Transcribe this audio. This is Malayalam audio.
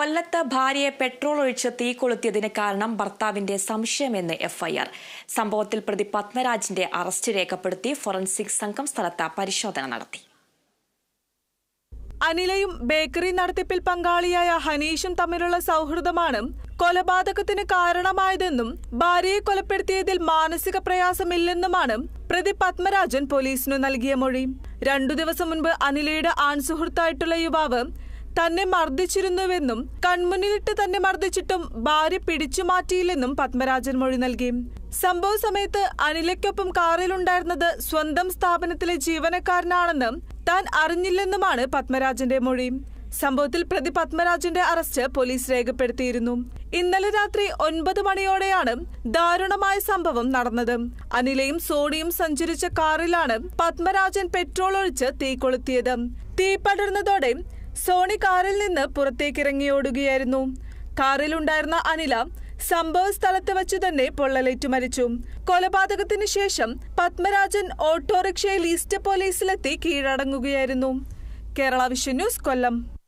കൊല്ലത്ത് ഭാര്യയെ പെട്രോൾ ഒഴിച്ച് തീ കൊളുത്തിയതിന് കാരണം ഭർത്താവിന്റെ സംശയമെന്ന് എഫ്ഐആർ. സംഭവത്തിൽ പ്രതി പത്മരാജിന്റെ അറസ്റ്റ് രേഖപ്പെടുത്തി ഫോറൻസിക് സംഘം സ്ഥലത്ത് പരിശോധന നടത്തി. അനിലയും ബേക്കറി നടത്തിപ്പിൽ പങ്കാളിയായ ഹനീഷും തമ്മിലുള്ള സൗഹൃദമാണ് കൊലപാതകത്തിന് കാരണമായതെന്നും ഭാര്യയെ കൊലപ്പെടുത്തിയതിൽ മാനസിക പ്രയാസമില്ലെന്നുമാണ് പ്രതി പത്മരാജൻ പോലീസിനു നൽകിയ മൊഴി. രണ്ടു ദിവസം മുൻപ് അനിലയുടെ ആൺസുഹൃത്തായിട്ടുള്ള യുവാവ് തന്നെ മർദ്ദിച്ചിരുന്നുവെന്നും കൺമുന്നിലിട്ട് തന്നെ മർദ്ദിച്ചിട്ടും ഭാര്യ പിടിച്ചു മാറ്റിയില്ലെന്നും പത്മരാജൻ മൊഴി നൽകി. സംഭവ സമയത്ത് അനിലയ്ക്കൊപ്പം കാറിലുണ്ടായിരുന്നത് സ്വന്തം സ്ഥാപനത്തിലെ ജീവനക്കാരനാണെന്നും താൻ അറിഞ്ഞില്ലെന്നുമാണ് പത്മരാജന്റെ മൊഴി. സംഭവത്തിൽ പ്രതി പത്മരാജന്റെ അറസ്റ്റ് പോലീസ് രേഖപ്പെടുത്തിയിരുന്നു. ഇന്നലെ രാത്രി ഒൻപത് മണിയോടെയാണ് ദാരുണമായ സംഭവം നടന്നത്. അനിലയും സോണിയും സഞ്ചരിച്ച കാറിലാണ് പത്മരാജൻ പെട്രോൾ ഒഴിച്ച് തീ കൊളുത്തിയത്. തീ പടർന്നതോടെ സോണി കാറിൽ നിന്ന് പുറത്തേക്കിറങ്ങിയോടുകയായിരുന്നു കാറിലുണ്ടായിരുന്ന അനില സംഭവ സ്ഥലത്ത് വച്ചു തന്നെ പൊള്ളലേറ്റു മരിച്ചു. കൊലപാതകത്തിന് ശേഷം പത്മരാജൻ ഓട്ടോറിക്ഷയിൽ ഈസ്റ്റ് പോലീസിലെത്തി കീഴടങ്ങുകയായിരുന്നു. Kerala vision news Kollam.